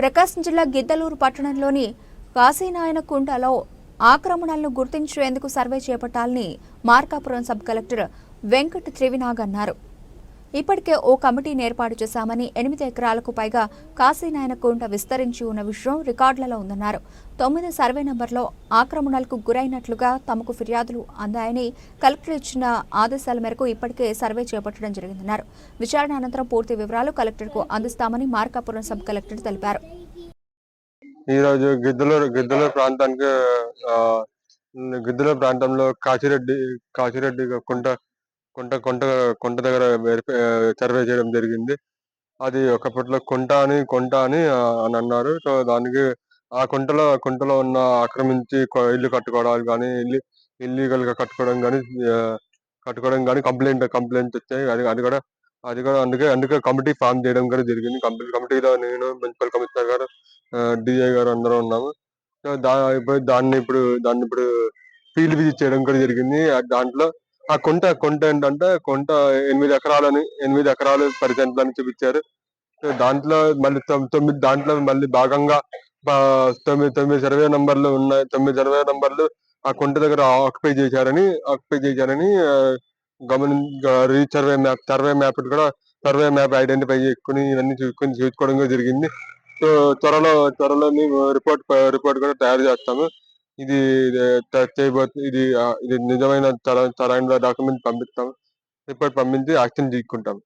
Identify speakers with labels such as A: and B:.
A: ప్రకాశం జిల్లా గిద్దలూరు పట్టణంలోని కాశీనాయన కుంటలో ఆక్రమణలను గుర్తించేందుకు సర్వే చేపట్టాలని మార్కాపురం సబ్ కలెక్టర్ వెంకట్ త్రివినాగ్ అన్నారు. ఇప్పటికే ఓ కమిటీని ఏర్పాటు చేశామని ఎనిమిది ఎకరాలకు పైగా కాశీనాయన కుంట విస్తరించి ఉన్న విషయం రికార్డులలో ఉందన్నారు. తొమ్మిది సర్వే నంబర్లో ఆక్రమణలకు గురైనట్లుగా తమకు ఫిర్యాదులు అందాయని కలెక్టర్ ఇచ్చిన ఆదేశాల మేరకు ఇప్పటికే సర్వే చేపట్టడం జరిగిందన్నారు. విచారణ అనంతరం పూర్తి వివరాలు కలెక్టర్కు అందిస్తామని మార్కాపురం సబ్ కలెక్టర్ తెలిపారు.
B: ఈరోజు గిద్దలూరు గిద్దలూరు ప్రాంతానికి గిద్దలూరు ప్రాంతంలో కాశిరెడ్డి కాశిరెడ్డి కుంట కొంట కొంట కొంట దగ్గర సర్వే చేయడం జరిగింది. అది ఒకప్పట్లో కొంట అని కొంట అని అని అన్నారు. సో దానికి ఆ కుంటలో కుంటలో ఉన్న ఆక్రమించి ఇల్లు కట్టుకోవడానికి కానీ ఇల్లు ఇల్లీగల్గా కట్టుకోవడం కానీ కట్టుకోవడం కానీ కంప్లైంట్ కంప్లైంట్ వచ్చాయి. అది అది కూడా అది కూడా అందుకే అందుకే కమిటీ ఫామ్ చేయడం కూడా జరిగింది. కమిటీ కమిటీలో నేను మున్సిపల్ కమిషనర్ గారు డిఐ గారు అందరూ ఉన్నాము. సో దా ఇప్పుడు దాన్ని ఇప్పుడు దాన్ని ఇప్పుడు ఫీల్డ్ విజిట్ చేయడం కూడా జరిగింది. దాంట్లో ఆ కొంట కొంట ఏంటంటే కొంట ఎనిమిది ఎకరాలని ఎనిమిది ఎకరాలు పది అని చూపించారు. దాంట్లో మళ్ళీ తొమ్మిది దాంట్లో మళ్ళీ భాగంగా తొమ్మిది తొమ్మిది సర్వే నంబర్లు ఉన్నాయి. తొమ్మిది సర్వే నంబర్లు ఆ కొంట దగ్గర ఆక్యుపై చేశారని ఆక్యుపై చేశారని గమని resurvey survey map survey map కూడా సర్వే మ్యాప్ ఐడెంటిఫై చేసుకుని ఇవన్నీ చూసుకొని చూసుకోవడం జరిగింది. సో త్వరలో త్వరలో మేము రిపోర్ట్ రిపోర్ట్ కూడా తయారు చేస్తాము. ఇది చేయబోతుంది ఇది ఇది నిజమైన సరైన డాక్యుమెంట్ పంపిస్తాము రిపోర్ట్ పంపించి యాక్షన్ తీసుకుంటాం.